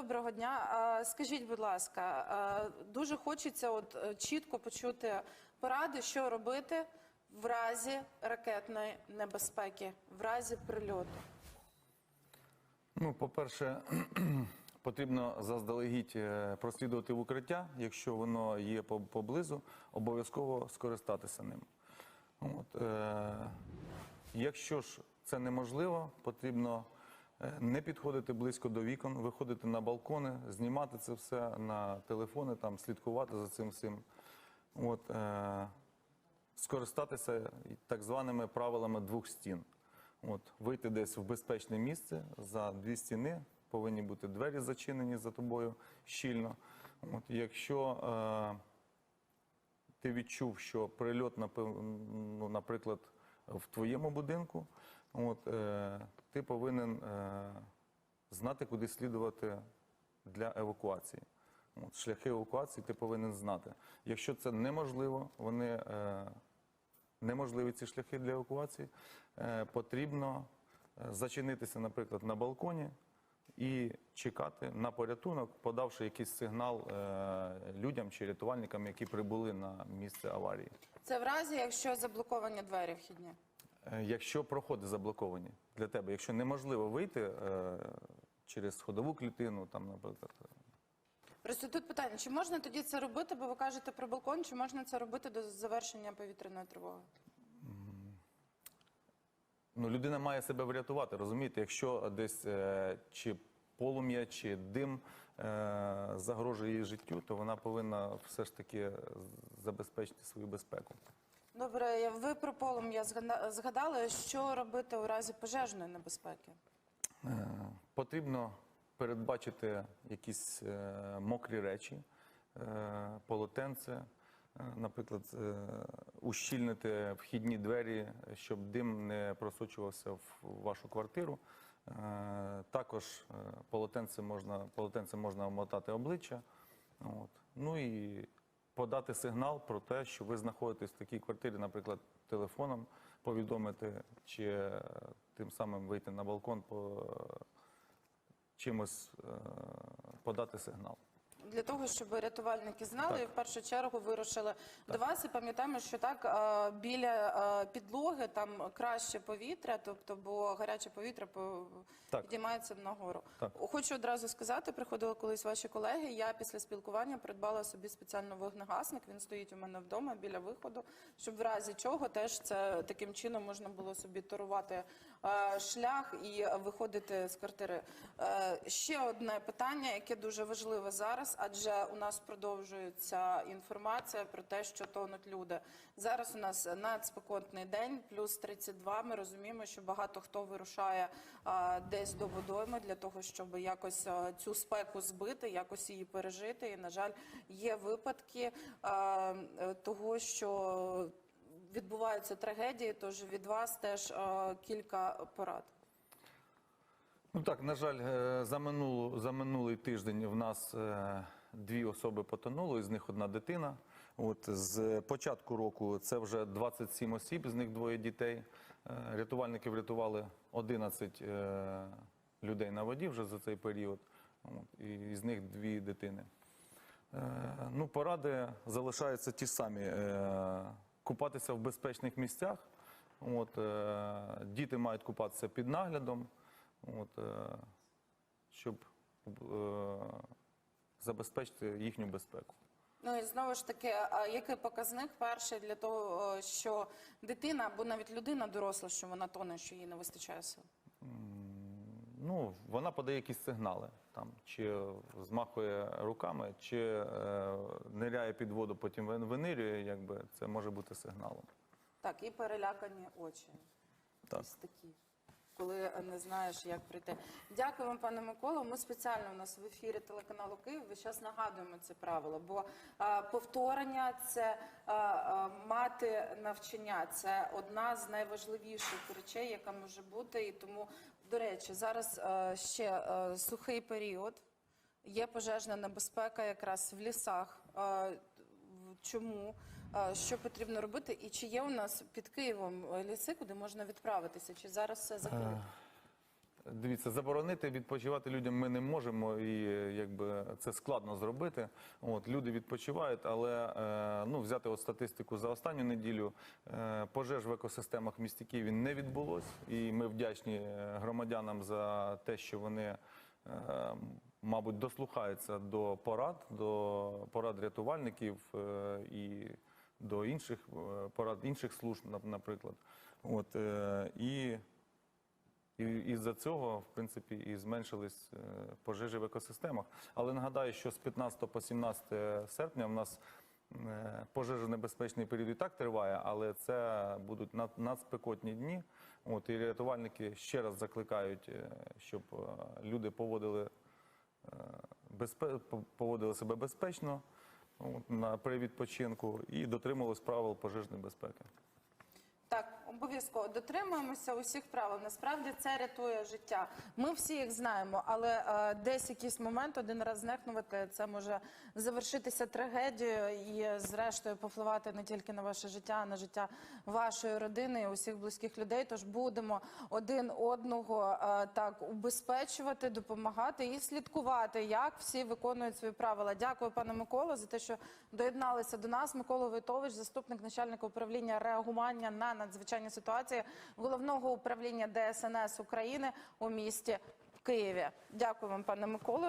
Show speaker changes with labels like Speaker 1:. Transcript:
Speaker 1: доброго дня. Скажіть, будь ласка, дуже хочеться от е, чітко почути поради, що робити в разі ракетної небезпеки, в разі прильоту.
Speaker 2: Ну, по-перше, потрібно заздалегідь е, прослідувати в укриття, якщо воно є поблизу, обов'язково скористатися ним. От, е, якщо ж це неможливо, потрібно не підходити близько до вікон, виходити на балкони, знімати це все на телефони, там, слідкувати за цим всім. От, е, скористатися так званими правилами двох стін. От, вийти десь в безпечне місце за дві стіни, повинні бути двері зачинені за тобою щільно. От, якщо е, ти відчув, що прильот, ну, наприклад, в твоєму будинку, от, е, ти повинен е, знати, куди слідувати для евакуації. От, шляхи евакуації ти повинен знати. Якщо це неможливо, вони е, неможливі ці шляхи для евакуації, е, потрібно е, зачинитися, наприклад, на балконі і чекати на порятунок, подавши якийсь сигнал е, людям чи рятувальникам, які прибули на місце аварії.
Speaker 1: Це в разі, якщо заблоковані двері вхідні.
Speaker 2: Е, Якщо проходи заблоковані для тебе, якщо неможливо вийти е, через сходову клітину, там, наприклад,
Speaker 1: Просто тут питання: чи можна тоді це робити, бо ви кажете про балкон, чи можна це робити до завершення повітряної тривоги?
Speaker 2: Ну, людина має себе врятувати, розумієте? Якщо десь е, чи полум'я, чи дим е, загрожує її життю, то вона повинна все ж таки забезпечити свою безпеку.
Speaker 1: Добре, ви про полум'я згада- згадали, що робити у разі пожежної небезпеки?
Speaker 2: Е, Потрібно передбачити якісь е, мокрі речі, е, полотенце, наприклад, ущільнити вхідні двері, щоб дим не просочувався в вашу квартиру. Також полотенце можна, полотенце можна омотати обличчя. От. Ну і подати сигнал про те, що ви знаходитесь в такій квартирі, наприклад, телефоном повідомити, чи е, тим самим вийти на балкон по чимось е, подати сигнал.
Speaker 1: Для того, щоб рятувальники знали
Speaker 2: Так.
Speaker 1: і в першу чергу вирушили до вас. І пам'ятаємо, що так біля підлоги там краще повітря, тобто, бо гаряче повітря по- підіймається нагору.
Speaker 2: Так.
Speaker 1: Хочу одразу сказати, приходили колись ваші колеги. Я після спілкування придбала собі спеціально вогнегасник. Він стоїть у мене вдома біля виходу, щоб в разі чого теж це таким чином можна було собі торувати шлях і виходити з квартири. Е, ще одне питання, яке дуже важливе зараз, адже у нас продовжується інформація про те, що тонуть люди. Зараз у нас надспекотний день, плюс 32. Ми розуміємо, що багато хто вирушає е, десь до водойми для того, щоб якось е, цю спеку збити, якось її пережити. І, на жаль, є випадки е, е, того, що відбуваються трагедії. Тож від вас теж е, кілька порад.
Speaker 2: Ну так, на жаль, е, за, минулу, за минулий тиждень в нас е, дві особи потонуло, із них одна дитина. От з початку року це вже 27 осіб, з них двоє дітей. Е, Рятувальники врятували 11 е, людей на воді вже за цей період. От, і з них дві дитини. Ну, поради залишаються ті самі: купатися в безпечних місцях. От, діти мають купатися під наглядом, от, щоб е, забезпечити їхню безпеку.
Speaker 1: Ну і знову ж таки, а який показник перший для того, е, що дитина або навіть людина доросла, що вона тоне, що їй не вистачає сил?
Speaker 2: Ну, вона подає якісь сигнали, там, чи змахує руками, чи е, ниряє під воду, потім вин- винирює, якби це може бути сигналом.
Speaker 1: Так, і перелякані очі.
Speaker 2: Так.
Speaker 1: Ось такі. Коли не знаєш, як прийти. Дякую вам, пане Миколо. Ми спеціально у нас в ефірі телеканалу Київ. Ви зараз нагадуємо це правило. Бо а, повторення це а, а, мати навчання. Це одна з найважливіших речей, яка може бути. І тому, до речі, зараз а, ще а, сухий період. Є пожежна небезпека якраз в лісах. А, Чому? Що потрібно робити? І чи є у нас під Києвом е, ліси, куди можна відправитися? Чи зараз все закрито?
Speaker 2: Дивіться, заборонити відпочивати людям ми не можемо, і е, якби це складно зробити. От люди відпочивають, але е, ну взяти от статистику за останню неділю пожеж в екосистемах в місті Києві не відбулось, і ми вдячні громадянам за те, що вони. Мабуть, дослухаються до порад, до порад рятувальників і до інших е, порад інших служб, нап- наприклад. От, е, і і із-за цього, в принципі, і зменшились е, пожежі в екосистемах. Але нагадаю, що з 15 по 17 серпня в нас пожежонебезпечний період і так триває, але це будуть над- надспекотні дні. От, і рятувальники ще раз закликають, щоб люди поводили, поводили себе безпечно на, при відпочинку і дотримувались правил пожежної безпеки.
Speaker 1: Обов'язково дотримуємося усіх правил. Насправді це рятує життя. Ми всі їх знаємо, але е, десь якийсь момент один раз знехнувати, це може завершитися трагедією і, зрештою, повпливати не тільки на ваше життя, а на життя вашої родини і усіх близьких людей. Тож будемо один одного е, так убезпечувати, допомагати і слідкувати, як всі виконують свої правила. Дякую, пане Миколо, за те, що доєдналися до нас. Микола Войтович, заступник начальника управління реагування на надзвичайні ситуації головного управління ДСНС України у місті Києві. Дякую вам, пане Миколо.